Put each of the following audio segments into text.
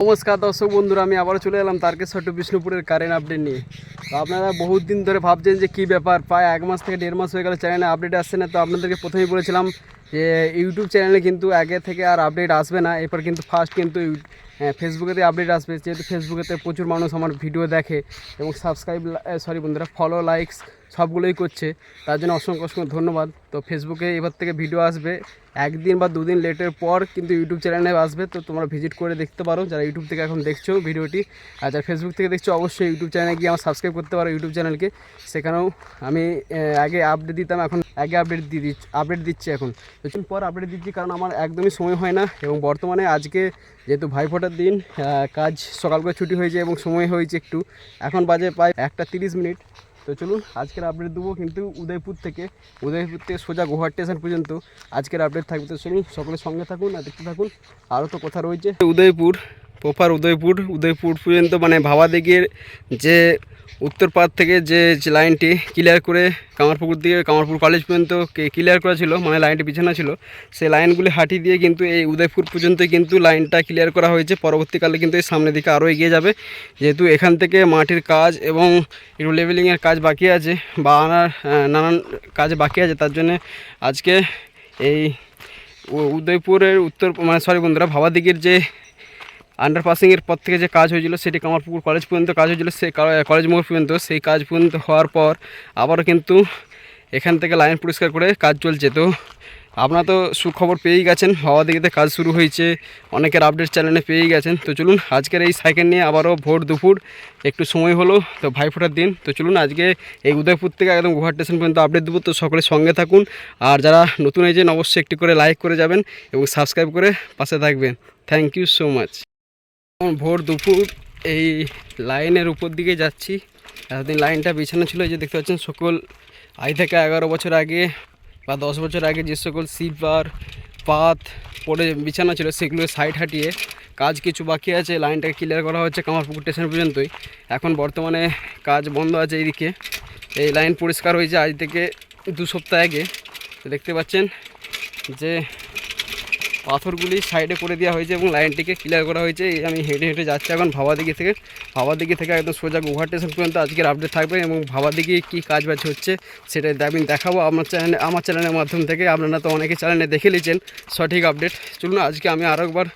নমস্কার দর্শক বন্ধুরা আমি আবারও চলে এলাম তারকেশ্বর টু বিষ্ণুপুরের কারেন্ট আপডেট নিয়ে। তো আপনারা বহুত দিন ধরে ভাবছেন যে কী ব্যাপার প্রায় এক মাস থেকে দেড় মাস হয়ে গেল চ্যানেলে আপডেট আসছে না তো আপনাদেরকে প্রথমেই বলেছিলাম যে ইউটিউব চ্যানেলে কিন্তু আগে থেকে আর আপডেট আসবে না এরপর কিন্তু ফার্স্ট কিন্তু ইউ- হ্যাঁ, ফেসবুকেতে আপডেট আসবে। যেহেতু ফেসবুকেতে প্রচুর মানুষ আমার ভিডিও দেখে এবং সাবস্ক্রাইব সরি বন্ধুরা ফলো লাইকস সবগুলোই করছে। তার জন্য অসংখ্য অসংখ্য ধন্যবাদ। তো ফেসবুকে এবার থেকে ভিডিও আসবে। একদিন বা দুদিন লেটের পর কিন্তু ইউটিউব চ্যানেলে আসবে। তো তোমরা ভিজিট করে দেখতে পারো। যারা ইউটিউব থেকে এখন দেখছ ভিডিওটি আর যারা ফেসবুক থেকে দেখছ, অবশ্যই ইউটিউব চ্যানেলে গিয়ে আমার সাবস্ক্রাইব করতে পারো ইউটিউব চ্যানেলকে সেখানেও আমি আগে আপডেট দিতাম, এখন আগে আপডেট দিয়ে দিচ্ছি আপডেট দিচ্ছি এখন। কিছুদিন পর আপডেট দিচ্ছি, কারণ আমার একদমই সময় হয় না। এবং বর্তমানে আজকে যেহেতু ভাইফোঁটার দিন কাজ সকাল করে ছুটি হয়েছে এবং সময় হয়েছে একটু। এখন বাজে প্রায় একটা তিরিশ মিনিট। তো চলুন, আজকের আপডেট দেবো কিন্তু উদয়পুর থেকে। উদয়পুর থেকে সোজা গুয়াহাটি স্টেশন পর্যন্ত। আজকের আপডেট থাকবে তো চলুন সকলের সঙ্গে থাকুন আর দেখতে থাকুন। আরও তো কথা রয়েছে। উদয়পুর প্রপার উদয়পুর উদয়পুর পর্যন্ত মানে ভাবা দিকের যে উত্তর পাড় থেকে যে লাইনটি ক্লিয়ার করে কামারপুকুর দিয়ে কামারপুর কলেজ পর্যন্ত ক্লিয়ার করা ছিল মানে লাইনটি বিছানা ছিল, সেই লাইনগুলি হাঁটি দিয়ে কিন্তু এই উদয়পুর পর্যন্ত কিন্তু লাইনটা ক্লিয়ার করা হয়েছে। পরবর্তীকালে কিন্তু এই সামনের দিকে আরও এগিয়ে যাবে। যেহেতু এখান থেকে মাটির কাজ এবং একটু লেভেলিংয়ের কাজ বাকি আছে, বা আনার নানান কাজ বাকি আছে, তার জন্য আজকে এই উদয়পুরের উত্তর মানে সরি বন্ধুরা ভাবাদিকের যে আন্ডারপাসিংয়ের পর থেকে যে কাজ হয়েছিল সেটি কামারপুকুর কলেজ পর্যন্ত কাজ হয়েছিল সেই কলেজ মোড় পর্যন্ত, সেই কাজ পর্যন্ত হওয়ার পর আবারও কিন্তু এখান থেকে লাইন পরিষ্কার করে কাজ চলছে। তো আপনারা তো সুখবর পেয়েই গেছেন, হাওয়া দিকেতে কাজ শুরু হয়েছে, অনেকের আপডেট চ্যানেলে পেয়েই গেছেন। তো চলুন, আজকের এই সাইকেল নিয়ে আবারও ভোর দুপুর, একটু সময় হলো, তো ভাইফোঁটার দিন। তো চলুন, আজকে এই উদয়পুর থেকে একদম গুহার স্টেশন পর্যন্ত আপডেট দেবো, তো সকলে সঙ্গে থাকুন। আর যারা নতুন এজেন অবশ্যই একটি করে লাইক করে যাবেন এবং সাবস্ক্রাইব করে পাশে থাকবেন। থ্যাংক ইউ সো মাচ ভোর দুপুর, এই লাইনের উপর দিকে যাচ্ছি। এতদিন লাইনটা বিছানো ছিল যে দেখতে পাচ্ছেন সকল, আজ থেকে এগারো বছর আগে বা দশ বছর আগে যে সকল সিপার পাত পড়ে বিছানা ছিল, সেগুলো সাইড হাঁটিয়ে কাজ কিছু বাকি আছে, লাইনটাকে ক্লিয়ার করা হচ্ছে কামারপুকুর স্টেশন পর্যন্তই। এখন বর্তমানে কাজ বন্ধ আছে এইদিকে। এই লাইন পরিষ্কার হয়েছে আজ থেকে দু সপ্তাহ আগে। দেখতে পাচ্ছেন যে পাথরগুলি সাইডে করে দেওয়া হয়েছে এবং লাইনটিকে ক্লিয়ার করা হয়েছে। আমি হেঁটে হেঁটে যাচ্ছি এখন ভাবাদিঘি থেকে। ভাবাদিঘি থেকে একদম সোজা গুহার স্টেশন পর্যন্ত আজকের আপডেট থাকবে এবং ভাবা ভাবাদিঘি কী কাজ বাজ হচ্ছে সেটা আমি দেখাবো আমার চ্যানেলে আমার চ্যানেলের মাধ্যম থেকে। আপনারা তো অনেকে চ্যানেলে দেখে নিয়েছেন সঠিক আপডেট চলুন আজকে আমি আরও একবার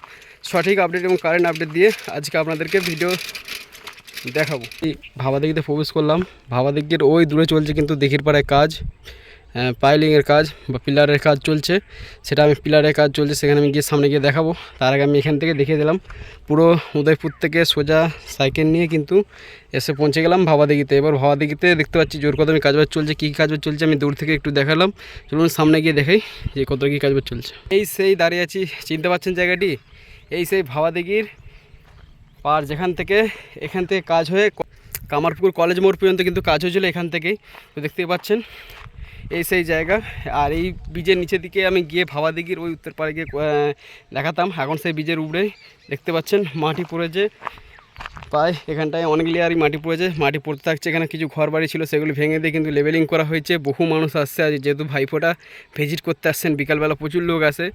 সঠিক আপডেট এবং কারেন্ট আপডেট দিয়ে আজকে আপনাদেরকে ভিডিও দেখাবো। ভাবাদিঘিতে প্রবেশ করলাম। ভাবাদিঘির ওই দূরে চলছে কিন্তু দিঘির পাড়ায় কাজ। পাইলিংয়ের কাজ বা পিলারের কাজ চলছে। সেটা আমি পিলারের কাজ চলছে, সেখানে আমি গিয়ে সামনে গিয়ে দেখাবো। তার আগে আমি এখান থেকে দেখিয়ে দিলাম, পুরো উদয়পুর থেকে সোজা সাইকেল নিয়ে কিন্তু এসে পৌঁছে গেলাম ভাবাদিঘিতে। এবার ভাবাদিঘিতে দেখতে পাচ্ছি জোর কদমে কাজবাজ চলছে, কী কী কাজবাজ চলছে আমি দূর থেকে একটু দেখালাম। চলুন সামনে গিয়ে দেখাই যে কত কী কাজবাজ চলছে। এই সেই দাঁড়িয়ে আছি, চিনতে পারছেন জায়গাটি? এই সেই ভাবাদিঘির পার যেখান থেকে, এখান থেকে কাজ হয়ে কামারপুকুর কলেজ মোড় পর্যন্ত কিন্তু কাজ হয়েছিল এখান থেকেই। তো দেখতেই পাচ্ছেন এই সেই জায়গা। আর এই ব্রিজের নিচের দিকে আমি গিয়ে ভাবা দিঘির ওই উত্তর পাড়ে গিয়ে দেখাতাম। এখন সেই ব্রিজের উপরেই দেখতে পাচ্ছেন মাটি পড়েছে। প্রায় এখানটায় অনেক লেয়ারই মাটি পড়েছে। মাটি পড়তে থাকছে, এখানে কিছু ঘর বাড়ি ছিল, সেগুলি ভেঙে দিয়ে কিন্তু লেভেলিং করা হয়েছে। বহু মানুষ আসছে, আজ যেহেতু ভাইফোঁটা ভিজিট করতে আসছেন, বিকালবেলা প্রচুর লোক আসে।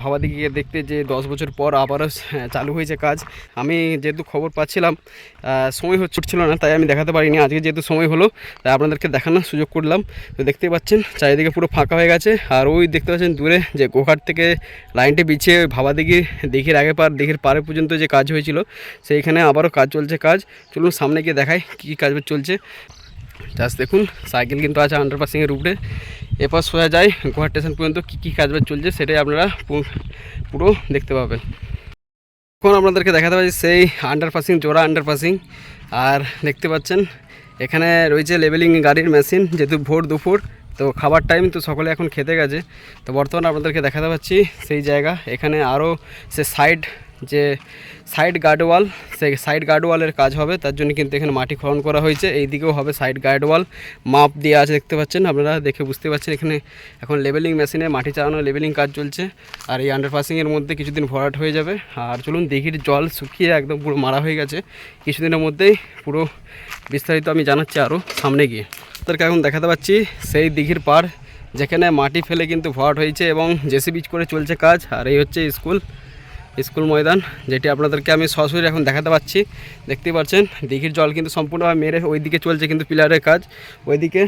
ভাবাদিকে গিয়ে দেখতে যে দশ বছর পর আবারও চালু হয়েছে কাজ। আমি যেহেতু খবর পাচ্ছিলাম সময় হচ্ছিল না, তাই আমি দেখাতে পারিনি। আজকে যেহেতু সময় হলো, তাই আপনাদেরকে দেখানোর সুযোগ করলাম। তো দেখতেই পাচ্ছেন, চারিদিকে পুরো ফাঁকা হয়ে গেছে। আর ওই দেখতে পাচ্ছেন দূরে যে গোঘাট থেকে লাইনটি বিছিয়ে ভাবাদিঘি দিঘির আগে পার, দিঘির পারে পর্যন্ত যে কাজ হয়েছিল, সেইখানে আবারও কাজ চলছে কাজ। চলুন সামনে গিয়ে দেখাই কী কী কাজ চলছে। জাস্ট দেখুন, সাইকেল কিন্তু আছে আন্ডারপাসিংয়ের উপরে। এরপর সোজা যায় গোহাট স্টেশন পর্যন্ত কী কী কাজ বাজ চলছে সেটাই আপনারা পুরো দেখতে পাবেন। এখন আপনাদেরকে দেখাতে পাচ্ছি সেই আন্ডারপাসিং জোড়া আন্ডারপাসিং আর দেখতে পাচ্ছেন, এখানে রয়েছে লেভেলিং গাড়ির মেশিন যেহেতু ভোর দুপুর, তো খাবার টাইম তো সকলে এখন খেতে গেছে। তো বর্তমানে আপনাদেরকে দেখাতে পাচ্ছি সেই জায়গা, এখানে আরও সে সাইড যে সাইড গার্ডওয়াল সেই সাইড গার্ডওয়ালের কাজ হবে, তার জন্য কিন্তু এখানে মাটি খনন করা হয়েছে। এই দিকেও হবে সাইড গার্ডওয়াল মাপ দিয়ে আছে দেখতে পাচ্ছেন, আপনারা দেখে বুঝতে পারছেন, এখানে এখন লেভেলিং মেশিনে মাটি চালানো লেভেলিং কাজ চলছে। আর এই আন্ডারপাসিংয়ের মধ্যে কিছুদিন ভরাট হয়ে যাবে। আর চলুন দিঘির জল শুকিয়ে একদম পুরো মারা হয়ে গেছে। কিছুদিনের মধ্যেই পুরো বিস্তারিত আমি জানাচ্ছি আরও সামনে গিয়ে। তাদেরকে এখন দেখাতে পাচ্ছি, সেই দিঘির পাড়, যেখানে মাটি ফেলে কিন্তু ভরাট হয়েছে এবং জেসিবি করে চলছে কাজ। আর এই হচ্ছে স্কুল। স্কুল ময়দান, যেটি আপনাদেরকে আমি সরাসরি এখন দেখাতে পাচ্ছি। দেখতেই পাচ্ছেন, দিঘির জল কিন্তু সম্পূর্ণভাবে মেরে ওইদিকে চলছে কিন্তু পিলারের কাজ। ওইদিকে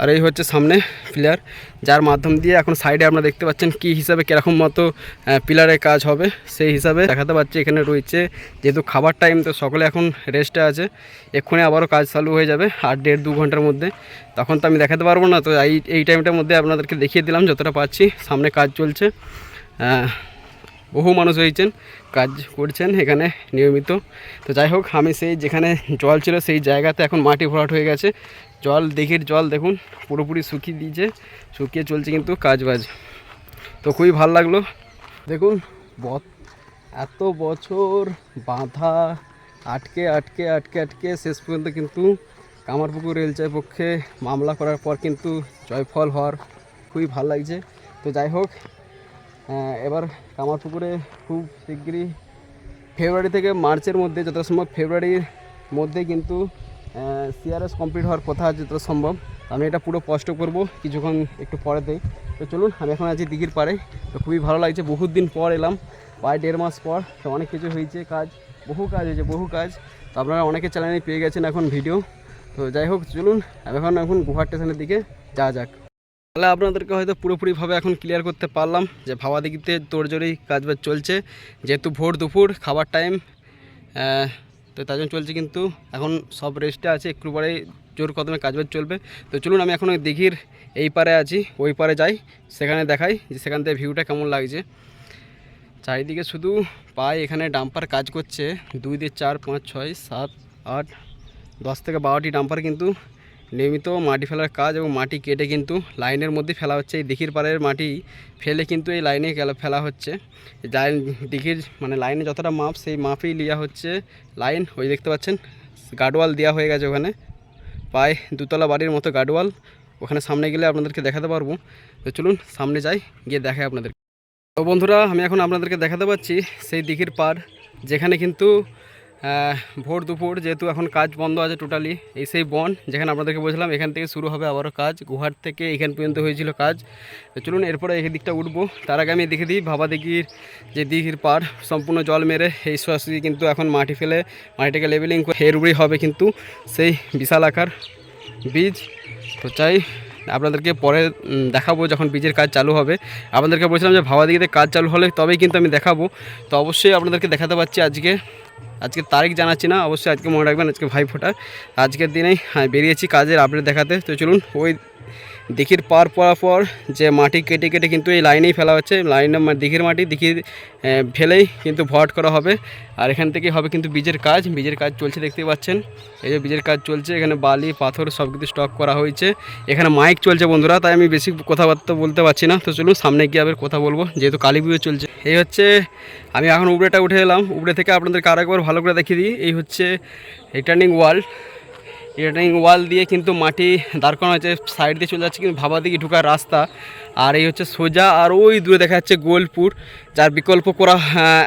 আর এই হচ্ছে সামনে পিলার, যার মাধ্যম দিয়ে এখন সাইডে আপনারা দেখতে পাচ্ছেন কি হিসাবে, কীরকম মতো পিলারের কাজ হবে। সেই হিসাবে দেখাতে পাচ্ছি, এখানে রয়েছে যেহেতু খাবার টাইম তো সকলে এখন রেস্টে আছে। এক্ষুনি আবারও কাজ চালু হয়ে যাবে, আর দেড় দু ঘণ্টার মধ্যে। তখন তো আমি দেখাতে পারব না, তো এই এই টাইমটার মধ্যে আপনাদেরকে দেখিয়ে দিলাম, যতটা পাচ্ছি সামনে কাজ চলছে বহু মানুষ হয়েছেন কাজ করছেন এখানে নিয়মিত। তো যাই হোক, আমি সেই যেখানে জল ছিল সেই জায়গাতে এখন মাটি ভরাট হয়ে গেছে। জল দিঘির জল দেখুন, পুরোপুরি শুকিয়ে দিয়েছে, শুকিয়ে চলছে কিন্তু কাজ বাজ তো খুবই ভালো লাগল। দেখুন এত বছর বাঁধা, আটকে আটকে আটকে আটকে, শেষ পর্যন্ত কিন্তু কামারপুকুর রেলচাই পক্ষে মামলা করার পর কিন্তু জয়ফল হওয়ার খুবই ভালো লাগছে। তো যাই হোক এবার কামারপুকুরে খুব শিগগিরই ফেব্রুয়ারি থেকে মার্চের মধ্যে যত সম্ভব ফেব্রুয়ারির মধ্যে কিন্তু সিআরএস কমপ্লিট হওয়ার কথা যত সম্ভব। আমি এটা পুরো স্পষ্ট করব, কিছুক্ষণ একটু পরেতেই তো চলুন, আমি এখন আছি দিঘির পাড়ে। তো খুবই ভালো লাগছে, বহুত দিন পর এলাম, প্রায় দেড় মাস পর। তো অনেক কিছু হয়েছে, কাজ, বহু কাজ হয়েছে, বহু কাজ। তো আপনারা অনেকে চ্যানেলে পেয়ে গেছেন এখন ভিডিও তো যাই হোক, চলুন এখন এখন গুহার স্টেশনের দিকে, যা যাক। তাহলে আপনাদেরকে হয়তো পুরোপুরিভাবে এখন ক্লিয়ার করতে পারলাম যে ভাবা দিঘিতে তোড়জোড়ি কাজবাজ চলছে। যেহেতু ভোর দুপুর, খাবার টাইম তো তার জন্য চলছে কিন্তু এখন সব রেস্টে আছে, একটু পরে জোর কদমে কাজবাজ চলবে। তো চলুন আমি এখন ওই দিঘির এই পারে আছি, ওই পারে যাই, সেখানে দেখাই যে সেখান থেকে ভিউটা কেমন লাগছে। চারিদিকে শুধু পায়ে এখানে ডাম্পার কাজ করছে, দুই দিয়ে চার, পাঁচ, ছয়, সাত, আট, দশ থেকে বারোটি ডাম্পার কিন্তু নিয়মিত মাটি ফেলার কাজ এবং মাটি কেটে কিন্তু লাইনের মধ্যে ফেলা হচ্ছে। এই দিঘির পাড়ের মাটি ফেলে কিন্তু এই লাইনে ফেলা হচ্ছে। লাইন দিঘির মানে লাইনে যতটা মাপ, সেই মাপই লিয়া হচ্ছে লাইন। ওই দেখতে পাচ্ছেন গার্ডওয়াল দেওয়া হয়ে গেছে ওখানে। প্রায় দুতলা বাড়ির মতো গার্ডওয়াল ওখানে সামনে গেলে আপনাদেরকে দেখাতে পারব। তো চলুন সামনে যাই, গিয়ে দেখাই আপনাদের। তো বন্ধুরা, আমি এখন আপনাদেরকে দেখাতে পাচ্ছি সেই দিঘির পার যেখানে কিন্তু ভোর দুপুর যেহেতু এখন কাজ বন্ধ আছে টোটালি এই সেই বন যেখানে আপনাদেরকে বলছিলাম, এখান থেকে শুরু হবে আবারও কাজ। গুহার থেকে এখান পর্যন্ত হয়েছিল কাজ। তো চলুন, এরপরে এই দিকটা উঠবো। তার আগে আমি দেখে দিই, ভাবা দিঘির যে দিঘির পার সম্পূর্ণ জল মেরে এই সরাসরি কিন্তু এখন মাটি ফেলে, মাটিটাকে লেভেলিং করে এর হবে কিন্তু সেই বিশাল আকার বীজ। তো চাই, আপনাদেরকে পরে দেখাবো যখন বীজের কাজ চালু হবে। আপনাদেরকে বলছিলাম যে ভাবা দিঘিতে কাজ চালু হলে তবেই কিন্তু আমি দেখাবো। তো অবশ্যই আপনাদেরকে দেখাতে পাচ্ছি আজকে। আজকে তারিখ জানাচ্ছি না অবশ্যই আজকে মনে রাখবেন আজকে ভাই ফোটা। আজকের দিনেই হ্যাঁ, বেরিয়েছি কাজের আপডেট দেখাতে। তো চলুন ওই দিঘির পার পড়ার পর যে মাটি কেটে কেটে কিন্তু এই লাইনেই ফেলা হচ্ছে। লাইনে দিঘির মাটি দিঘির ফেলেই কিন্তু ভরাট করা হবে। আর এখান থেকে হবে কিন্তু বীজের কাজ। বীজের কাজ চলছে দেখতেই পাচ্ছেন। এই যে বীজের কাজ চলছে, এখানে বালি, পাথর সব কিছু স্টক করা হয়েছে। এখানে মাইক চলছে বন্ধুরা, তাই আমি বেশি কথাবার্তা বলতে পারছি না। তো চলুন সামনে গিয়ে আবার কথা বলব, যেহেতু কালী পুজো চলছে। এই হচ্ছে, আমি এখন উপরেটা উঠে এলাম। উপরে থেকে আপনাদেরকে আরেকবার ভালো করে দেখিয়ে দিই। এই হচ্ছে রিটার্নিং ওয়াল রিটার্নিং ওয়াল দিয়ে কিন্তু মাটি দাঁড় করানো হয়েছে সাইড দিয়ে চলে যাচ্ছে কিন্তু ভাবা দিকে ঢুকার রাস্তা। আর এই হচ্ছে সোজা, আর ওই দূরে দেখা যাচ্ছে গোলপুর। যার বিকল্প করা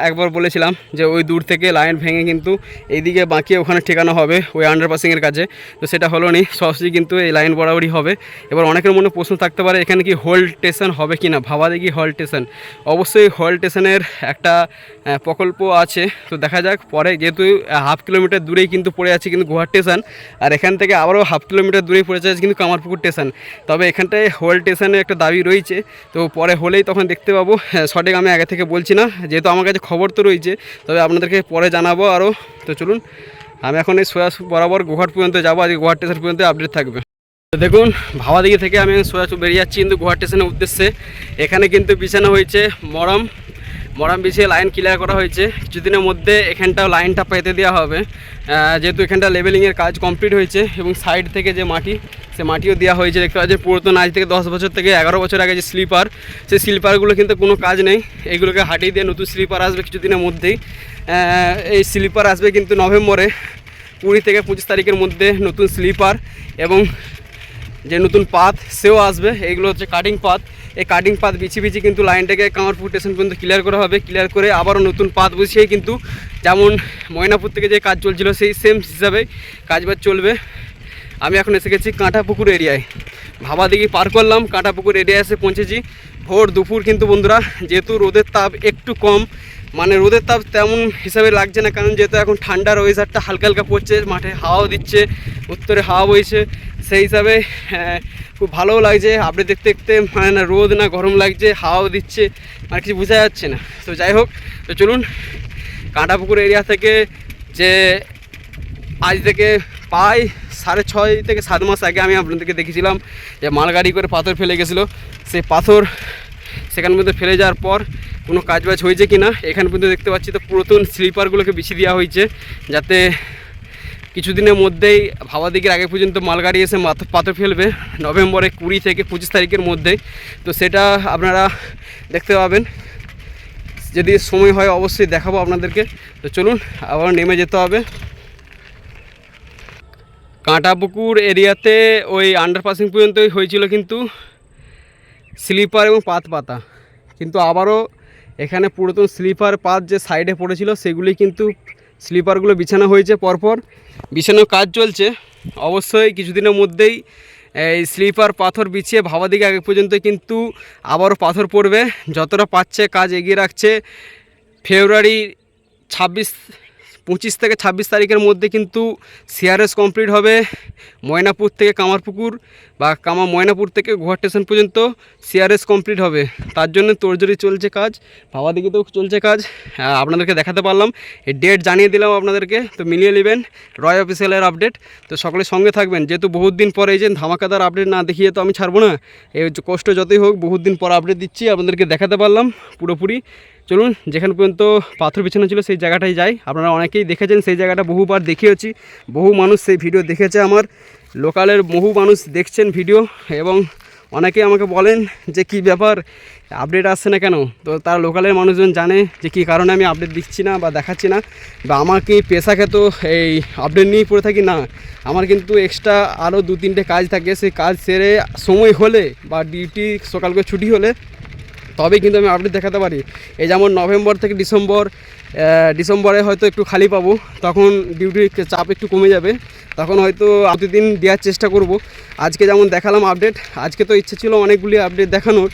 একবার বলেছিলাম যে ওই দূর থেকে লাইন ভেঙে কিন্তু এইদিকে বাঁকিয়ে ওখানে ঠেকানো হবে ওই আন্ডারপাসিংয়ের কাছে। তো সেটা হলো নি সহজেই কিন্তু এই লাইন বরাবরই হবে। এবার অনেকের মনে প্রশ্ন থাকতে পারে এখানে কি হোল স্টেশন হবে কি না? ভাবা দেখি হল স্টেশন। অবশ্যই হল স্টেশনের একটা প্রকল্প আছে। তো দেখা যাক পরে যেহেতু হাফ কিলোমিটার দূরেই কিন্তু পড়ে আছে কিন্তু গুহার স্টেশন আর এখান থেকে আবারও হাফ কিলোমিটার দূরেই পড়ে আছে কিন্তু কামারপুকুর স্টেশন। তবে এখানটায় হোল স্টেশনের একটা দাবি রয়েছে। তো পরে হলেই তখন দেখতে পাবো হ্যাঁ, সঠিক আমি আগে থেকে বলছি না, যেহেতু আমার কাছে খবর তো রয়েছে, তবে আপনাদেরকে পরে জানাব আরও। তো চলুন, আমি এখন এই সোয়া বরাবর গুহাট পর্যন্ত যাব, আজকে গুহার স্টেশন পর্যন্ত আপডেট থাকবে। তো দেখুন, ভাবাদিঘি থেকে আমি সোজা বেরিয়ে যাচ্ছি কিন্তু গুহার স্টেশনের উদ্দেশ্যে। এখানে কিন্তু বিছানো হয়েছে মরম। মরাম বিছিয়ে লাইন ক্লিয়ার করা হয়েছে। কিছুদিনের মধ্যে এখানটাও লাইনটা পেতে দেওয়া হবে। যেহেতু এখানটা লেভেলিংয়ের কাজ কমপ্লিট হয়েছে এবং সাইড থেকে যে মাটি সে মাটিও দেওয়া হয়েছে, দেখতে পাচ্ছেন পুরাতন আজ থেকে দশ বছর থেকে এগারো বছর আগে যে স্লিপার, সেই স্লিপারগুলো কিন্তু কোনো কাজ নেই। এইগুলোকে হাটিয়ে দিয়ে নতুন স্লিপার আসবে কিছুদিনের মধ্যেই। এই স্লিপার আসবে কিন্তু নভেম্বরে, কুড়ি থেকে পঁচিশ তারিখের মধ্যে নতুন স্লিপার এবং যে নতুন পাত সেও আসবে। এইগুলো হচ্ছে কাটিং পাত এই কাটিং পাত বিছিয়ে বিছিয়ে কিন্তু লাইনটাকে কামারপুর স্টেশন পর্যন্ত ক্লিয়ার করা হবে। ক্লিয়ার করে আবারও নতুন পাত বসিয়ে কিন্তু যেমন ময়নাপুর থেকে যে কাজ চলছিল, সেই সেম হিসাবে কাজবাজ চলবে। আমি এখন এসে গেছি কাঁটা পুকুর এরিয়ায়। ভাবা দিঘি পার করলাম, কাঁটাপুকুর এরিয়া এসে পৌঁছেছি। ভোর দুপুর কিন্তু বন্ধুরা, যেহেতু রোদের তাপ একটু কম মানে রোদের তাপ তেমন হিসাবে লাগছে না, কারণ যেহেতু এখন ঠান্ডার ওয়েদারটা হালকা হালকা পড়ছে, মাঠে হাওয়াও দিচ্ছে, উত্তরে হাওয়া বইছে। সেই হিসাবে খুব ভালোও লাগছে আপনি দেখতে দেখতে মানে না রোদ না গরম লাগছে, হাওয়াও দিচ্ছে, আর কিছু বোঝা যাচ্ছে না। তো যাই হোক, তো চলুন, কাঁটাপুকুর এরিয়া থেকে যে আজ থেকে প্রায় সাড়ে ছয় থেকে সাত মাস আগে আমি আপনাদেরকে দেখেছিলাম যে মালগাড়ি করে পাথর ফেলে গেছিল। সেই পাথর সেখান মধ্যে ফেলে যাওয়ার পর কোনো কাজ বাজ হয়েছে কি না এখানে পর্যন্ত দেখতে পাচ্ছি তো পুরাতন স্লিপারগুলোকে বিছিয়ে দেওয়া হয়েছে যাতে কিছুদিনের মধ্যেই ভাবা দিকের আগে পর্যন্ত মালগাড়ি এসে পাথর ফেলবে নভেম্বরে কুড়ি থেকে পঁচিশ তারিখের মধ্যে। তো সেটা আপনারা দেখতে পাবেন। যদি সময় হয় অবশ্যই দেখাবো আপনাদেরকে। তো চলুন, আবার নেমে যেতে হবে। কাঁটাপুকুর এরিয়াতে ওই আন্ডারপাসিং পর্যন্তই হয়েছিল কিন্তু স্লিপার এবং পাত পাতা। কিন্তু আবারও এখানে পুরাতন স্লিপার পাত যে সাইডে পড়েছিল, সেগুলি কিন্তু স্লিপারগুলো বিছানো হয়েছে পরপর। বিছানোর কাজ চলছে। অবশ্যই কিছুদিনের মধ্যেই এই স্লিপার পাথর বিছিয়ে ভাবা দিকে আগে পর্যন্ত কিন্তু আবারও পাথর পড়বে। যতটা পাচ্ছে কাজ এগিয়ে রাখছে। ফেব্রুয়ারি ছাব্বিশ পঁচিশ থেকে ছাব্বিশ তারিখের মধ্যে কিন্তু সিআরএস কমপ্লিট হবে ময়নাপুর থেকে কামারপুকুর বা কামা ময়নাপুর থেকে গুহা স্টেশন পর্যন্ত সিআরএস কমপ্লিট হবে। তার জন্য তোড়জোড়ি চলছে কাজ ভাবা দিকেতেও চলছে কাজ। আপনাদেরকে দেখাতে পারলাম এই ডেট জানিয়ে দিলাম আপনাদেরকে, তো মিলিয়ে নেবেন রয় অফিসিয়ালের আপডেট তো সকলে সঙ্গে থাকবেন, যেহেতু বহুত দিন পরে এই যে ধামাকাদার আপডেট না দেখিয়ে তো আমি ছাড়বো না। এই কষ্ট যতই হোক, বহুত দিন পর আপডেট দিচ্ছি, আপনাদেরকে দেখাতে পারলাম পুরোপুরি। চলুন, যেখানে পর্যন্ত পাথর বিছানো ছিল সেই জায়গাটায় যাই। আপনারা অনেকেই দেখেছেন, সেই জায়গাটা বহুবার দেখিয়েছি। বহু মানুষ সেই ভিডিও দেখেছে আমার। লোকালের বহু মানুষ দেখছেন ভিডিও এবং অনেকে আমাকে বলেন যে কি ব্যাপার, আপডেট আসছে না কেন? তো তারা লোকালের মানুষজন জানে যে কী কারণে আমি আপডেট দিচ্ছি না বা দেখাচ্ছি না। বা আমার কি পেশাকে তো এই আপডেট নিয়েই পড়ে থাকি? না। আমার কিন্তু এক্সট্রা আরও দু তিনটে কাজ থাকে। সেই কাজ সেরে সময় হলে বা ডিউটি সকাল করে ছুটি হলে তবেই কিন্তু আমি আপডেট দেখাতে পারি। এই যেমন নভেম্বর থেকে ডিসেম্বর ডিসেম্বরে হয়তো একটু খালি পাবো, তখন ডিউটির চাপ একটু কমে যাবে। তখন হয়তো প্রতিদিন দেওয়ার চেষ্টা করব। আজকে যেমন দেখালাম আপডেট আজকে তো ইচ্ছে ছিল অনেকগুলি আপডেট দেখানোর।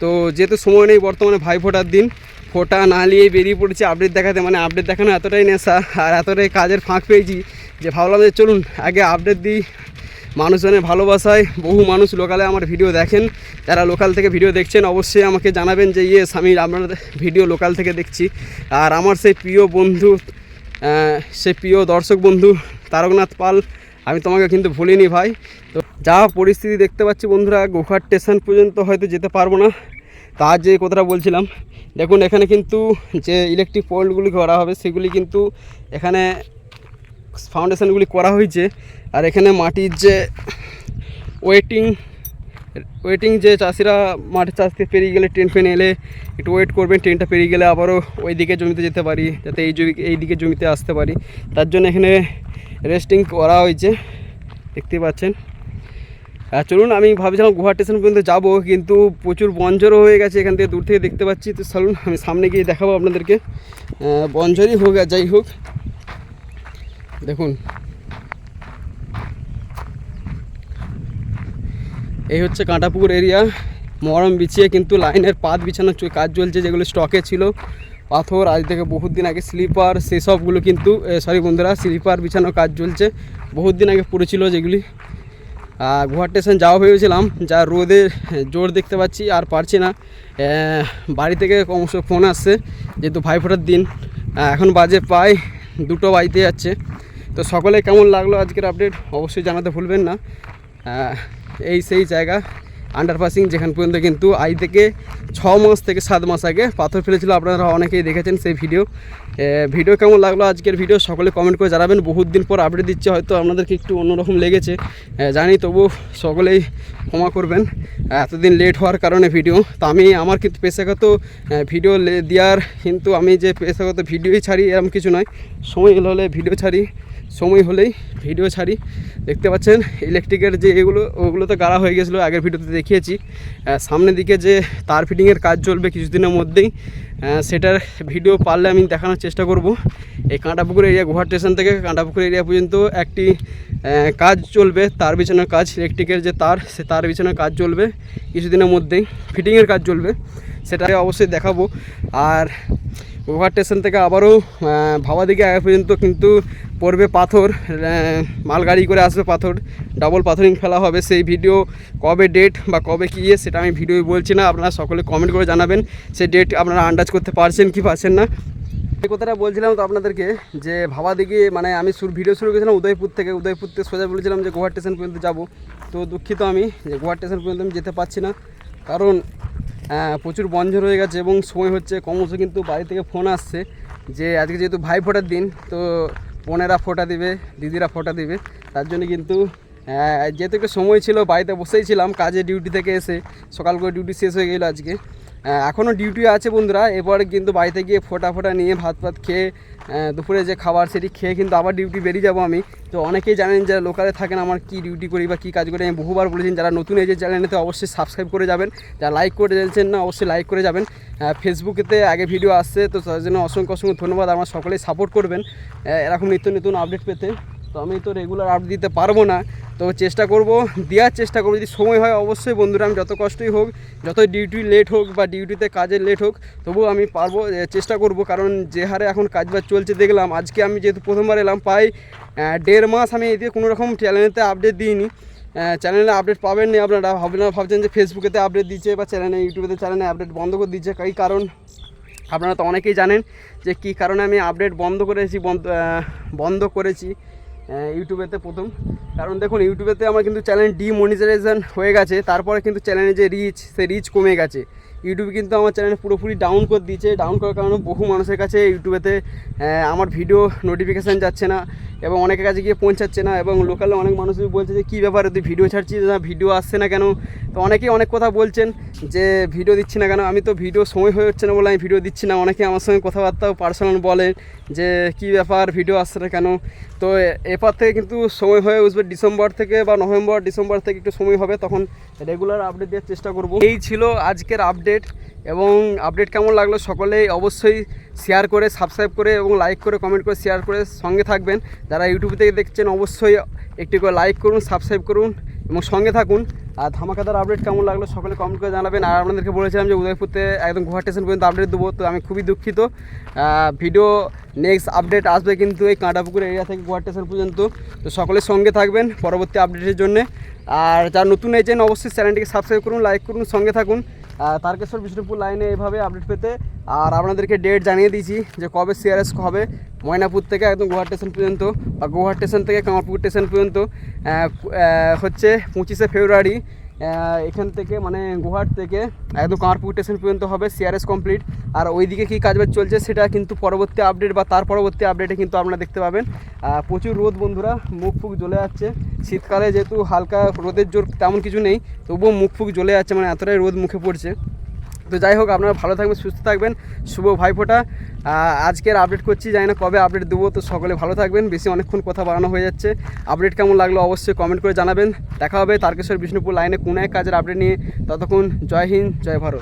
তো যেহেতু সময় নেই বর্তমানে ভাই ফোটার দিন, ফোটা না নিয়ে বেরিয়ে পড়েছি আপডেট দেখাতে। মানে আপডেট দেখানো এতটাই নেশা আর এতটাই কাজের ফাঁক পেয়েছি যে ভাবলাম যে চলুন, আগে আপডেট দিই মানুষজনের ভালোবাসায় বহু মানুষ লোকালে আমার ভিডিও দেখেন। যারা লোকাল থেকে ভিডিও দেখছেন, অবশ্যই আমাকে জানাবেন যে ইয়েস আমি আপনাদের ভিডিও লোকাল থেকে দেখছি। আর আমার সেই প্রিয় বন্ধু সেই প্রিয় দর্শক বন্ধু তারকনাথ পাল, আমি তোমাকে কিন্তু ভুলিনি ভাই। তো যা পরিস্থিতি দেখতে পাচ্ছি বন্ধুরা, গোঘাট স্টেশন পর্যন্ত হয়তো যেতে পারব না। তার যে কথাটা বলছিলাম, দেখুন এখানে কিন্তু যে ইলেকট্রিক পোলগুলি করা হবে, সেগুলি কিন্তু এখানে ফাউন্ডেশনগুলি করা হয়েছে। আর এখানে মাটির যে ওয়েটিং ওয়েটিং যে চাষিরা মাঠে চাষ থেকে পেরিয়ে গেলে ট্রেন ফেন এলে একটু ওয়েট করবেন ট্রেনটা পেরিয়ে গেলে আবারও ওই দিকে জমিতে যেতে পারি, যাতে এই জমি, এই দিকে জমিতে আসতে পারি। তার জন্য এখানে রেস্টিং করা হয়েছে, দেখতে পাচ্ছেন। আর চলুন, আমি ভাবছিলাম গুহা স্টেশন পর্যন্ত যাব, কিন্তু প্রচুর বঞ্জরও হয়ে গেছে, এখান থেকে দূর থেকে দেখতে পাচ্ছি। তো চলুন, আমি সামনে গিয়ে দেখাবো আপনাদেরকে। বঞ্জরই হোক আর যাই হোক। দেখুন এই হচ্ছে কাঁটাপুকুর এরিয়া মরম বিছিয়ে কিন্তু লাইনের পাত বিছানোর কাজ চলছে, যেগুলো স্টকে ছিল। পাথর, আজ থেকে বহুত দিন আগে স্লিপার সেসবগুলো কিন্তু সরি বন্ধুরা স্লিপার বিছানোর কাজ চলছে। বহুত দিন আগে পড়েছিল যেগুলি। গুহার স্টেশন যাওয়া ভেবেছিলাম, যা রোদের জোর দেখতে পাচ্ছি, আর পারছি না। বাড়ি থেকে ক্রমশ ফোন আসছে, যেহেতু ভাইফোঁটার দিন। এখন বাজে প্রায় দুটো বাজতে যাচ্ছে। তো সকলে কেমন লাগল আজকের আপডেট অবশ্যই জানাতে ভুলবেন না। এই সেই জায়গা আন্ডারপাসিং যেখান পর্যন্ত কিন্তু আজ থেকে ছ মাস থেকে সাত মাস আগে পাথর ফেলেছিল, আপনারা অনেকেই দেখেছেন সেই ভিডিও ভিডিও কেমন লাগল আজকের ভিডিও সকলে কমেন্ট করে জানাবেন। বহুত দিন পর আপডেট দিচ্ছে, হয়তো আপনাদেরকে একটু অন্যরকম লেগেছে। জানি তবু সকলেই ক্ষমা করবেন। এতদিন লেট হওয়ার কারণে ভিডিও তো আমি আমার কিন্তু পেশাগত ভিডিও দেওয়ার কিন্তু আমি যে পেশাগত ভিডিওই ছাড়ি এরকম কিছু নয়। সময় হলে ভিডিও ছাড়ি। সময় হলেই ভিডিও ছাড়ি। দেখতে পাচ্ছেন ইলেকট্রিকের যে এগুলো, ওগুলো তো গাড়া হয়ে গেছিল, আগের ভিডিওতে দেখিয়েছি। সামনের দিকে যে তার ফিটিংয়ের কাজ চলবে কিছুদিনের মধ্যেই সেটার ভিডিও পারলে আমি দেখানোর চেষ্টা করব। এই কাঁটাপুকুর এরিয়া গুহার স্টেশন থেকে কাঁটাপুকুর এরিয়া পর্যন্ত একটি কাজ চলবে, তার বিছানার কাজ ইলেকট্রিকের যে তার, সে তার বিছানার কাজ চলবে কিছুদিনের মধ্যেই। ফিটিংয়ের কাজ চলবে সেটা অবশ্যই দেখাবো। আর গোঘাট স্টেশন থেকে আবারও ভাবা দিকে আগে পর্যন্ত কিন্তু পড়বে পাথর। মালগাড়ি করে আসবে পাথর। ডাবল পাথরিং ফেলা হবে। সেই ভিডিও কবে ডেট বা কবে কী ইয়ে সেটা আমি ভিডিও বলছি না। আপনারা সকলে কমেন্ট করে জানাবেন সেই ডেট আপনারা আন্দাজ করতে পারছেন কি পারছেন না। এই কথাটা বলছিলাম তো আপনাদেরকে যে ভাবা দিকে মানে আমি শুরু ভিডিও শুরু করেছিলাম উদয়পুর থেকে। উদয়পুর থেকে সোজা বলেছিলাম যে গোয়া স্টেশন পর্যন্ত যাব। তো দুঃখিত আমি যে গোয়া স্টেশন পর্যন্ত আমি যেতে পারছি না। কারণ প্রচুর বন্ধ হয়ে গেছে এবং সময় হচ্ছে, ক্রমশ কিন্তু বাড়ি থেকে ফোন আসছে যে আজকে যেহেতু ভাই ফোটার দিন, তো বোনেরা ফোটা দিবে, দিদিরা ফোটা দিবে, তার জন্য কিন্তু যেহেতু একটু সময় ছিল, বাড়িতে বসেই ছিলাম, কাজে ডিউটি থেকে এসে, সকাল করে ডিউটি শেষ হয়ে গেলো আজকে। এখনও ডিউটি আছে বন্ধুরা। এরপরে কিন্তু বাড়িতে গিয়ে ফোটা ফোটা নিয়ে ভাত ভাত খেয়ে দুপুরে যে খাবার সেটি খেয়ে কিন্তু আবার ডিউটি বেরিয়ে যাব আমি। তো অনেকেই জানেন যারা লোকালে থাকেন আমার কি ডিউটি করি বা কী কাজ করি, আমি বহুবার বলেছেন যারা নতুন এই যে চ্যানেলেতে অবশ্যই সাবস্ক্রাইব করে যাবেন। যারা লাইক করে যাচ্ছেন না, অবশ্যই লাইক করে যাবেন। ফেসবুকেতে আগে ভিডিও আসছে, তো তার জন্য অসংখ্য অসংখ্য ধন্যবাদ। আমার সকলেই সাপোর্ট করবেন। এরকম নিত্য নতুন আপডেট পেতে। তো আমি তো রেগুলার আপডেট দিতে পারব না। তো চেষ্টা করব, দেওয়ার চেষ্টা করব। যদি সময় হয় অবশ্যই বন্ধুরা, আমি যত কষ্টই হোক যত ডিউটি লেট হোক বা ডিউটিতে কাজে লেট হোক, তবুও আমি পারব চেষ্টা করব। কারণ যে হারে এখন কাজবাজ চলছে দেখলাম, আজকে আমি যেহেতু প্রথমবার এলাম, প্রায় দেড় মাস আমি এদিকে কোনো রকম চ্যানেলেতে আপডেট দিইনি। চ্যানেলে আপডেট পাবেন না আপনারা। ভাবলেন ভাবছেন যে ফেসবুকেতে আপডেট দিচ্ছে বা চ্যানেলে ইউটিউবেতে চ্যানেলে আপডেট বন্ধ করে দিচ্ছে। এই কারণ, আপনারা তো অনেকেই জানেন যে কী কারণে আমি আপডেট বন্ধ করেছি, বন্ধ বন্ধ করেছি। ইউটিউবেতে প্রথম। কারণ দেখুন ইউটিউবেতে আমার কিন্তু চ্যানেল ডিমনিটাইজেশন হয়ে গেছে, তারপরে কিন্তু চ্যানেলে যে রিচ সে রিচ কমে গেছে। ইউটিউবে কিন্তু আমার চ্যানেল পুরোপুরি ডাউন করে দিয়েছে ডাউন করার কারণে বহু মানুষের কাছে ইউটিউবেতে আমার ভিডিও নোটিফিকেশান যাচ্ছে না। এবং অনেকের কাছে গিয়ে পৌঁছাচ্ছে না এবং লোকালে অনেক মানুষই বলছে যে, কী ব্যাপারে তুই ভিডিও ছাড়ছিস? না ভিডিও আসছে না কেন? তো অনেকেই অনেক কথা বলছেন যে ভিডিও দিচ্ছি না কেন? আমি তো ভিডিও সময় হয়ে হচ্ছে না বলে আমি ভিডিও দিচ্ছি না। অনেকে আমার সঙ্গে কথাবার্তাও পার্সোনাল বলেন যে, কী ব্যাপার? ভিডিও আসছে না কেন? তো এরপর থেকে কিন্তু সময় হয়ে উঠবে ডিসেম্বর থেকে বা নভেম্বর ডিসেম্বর থেকে একটু সময় হবে। তখন রেগুলার আপডেট দেওয়ার চেষ্টা করব। এই ছিল আজকের আপডেট এবং আপডেট কেমন লাগল সকলেই অবশ্যই শেয়ার করে সাবস্ক্রাইব করে এবং লাইক করে কমেন্ট করে শেয়ার করে সঙ্গে থাকবেন। যারা ইউটিউব থেকে দেখছেন, অবশ্যই একটি করে লাইক করুন সাবস্ক্রাইব করুন এবং সঙ্গে থাকুন। আর ধামাকাদার আপডেট কেমন লাগল সকলে কমেন্ট করে জানাবেন। আর আপনাদেরকে বলেছিলাম যে উদয়পুরতে একদম গুহার স্টেশন পর্যন্ত আপডেট দেবো, তো আমি খুবই দুঃখিত। ভিডিও নেক্সট আপডেট আসবে কিন্তু এই কাঁটাপুকুর এরিয়া থেকে গুহার স্টেশন পর্যন্ত। তো সকলের সঙ্গে থাকবেন পরবর্তী আপডেটের জন্য। আর যারা নতুন এজেন্ট অবশ্যই চ্যানেলটিকে সাবস্ক্রাইব করুন লাইক করুন, সঙ্গে থাকুন। তারকেশ্বর বিষ্ণুপুর লাইনে এভাবে আপডেট পেতে। আর আপনাদেরকে ডেট জানিয়ে দিয়েছি যে কবে সিআরএস হবে। ময়নাপুর থেকে একদম গুহা স্টেশন পর্যন্ত বা গুহার স্টেশন থেকে কামারপুর স্টেশন পর্যন্ত হচ্ছে পঁচিশে ফেব্রুয়ারি। এখান থেকে মানে গুহাট থেকে, একদম কামারপুর স্টেশন পর্যন্ত হবে সিআরএস কমপ্লিট আর ওইদিকে কী কাজবাজ চলছে, সেটা কিন্তু পরবর্তী আপডেট বা তার পরবর্তী আপডেটে কিন্তু আপনারা দেখতে পাবেন। প্রচুর রোদ বন্ধুরা, মুখ ফুক জ্বলে যাচ্ছে। শীতকালে যেহেতু হালকা রোদের জোর তেমন কিছু নেই, তবুও মুখ ফুক জ্বলে যাচ্ছে মানে এতটাই রোদ মুখে পড়ছে। তো যাই হোক, আপনারা ভালো থাকবেন, সুস্থ থাকবেন। শুভ ভাইফোঁটা। আজকের আপডেট করছি, জানি না কবে আপডেট দেবো, তো সকলে ভালো থাকবেন। বেশি অনেকক্ষণ কথা বাড়ানো হয়ে যাচ্ছে। আপডেট কেমন লাগল অবশ্যই কমেন্ট করে জানাবেন। দেখা হবে তারকেশ্বর বিষ্ণুপুর লাইনে কোন এক কাজের আপডেট নিয়ে। ততক্ষণ জয় হিন্দ, জয় ভারত।